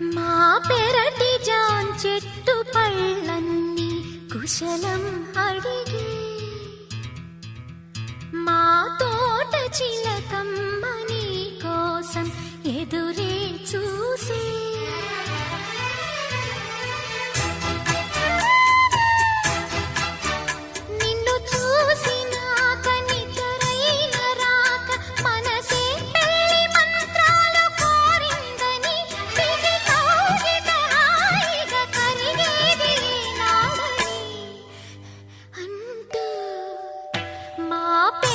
మా పెరటి జాన్ చెట్టు పళ్ళన్నీ కుశలం అడిగి. మా తోట చిలకమ్మ నీ కోసం は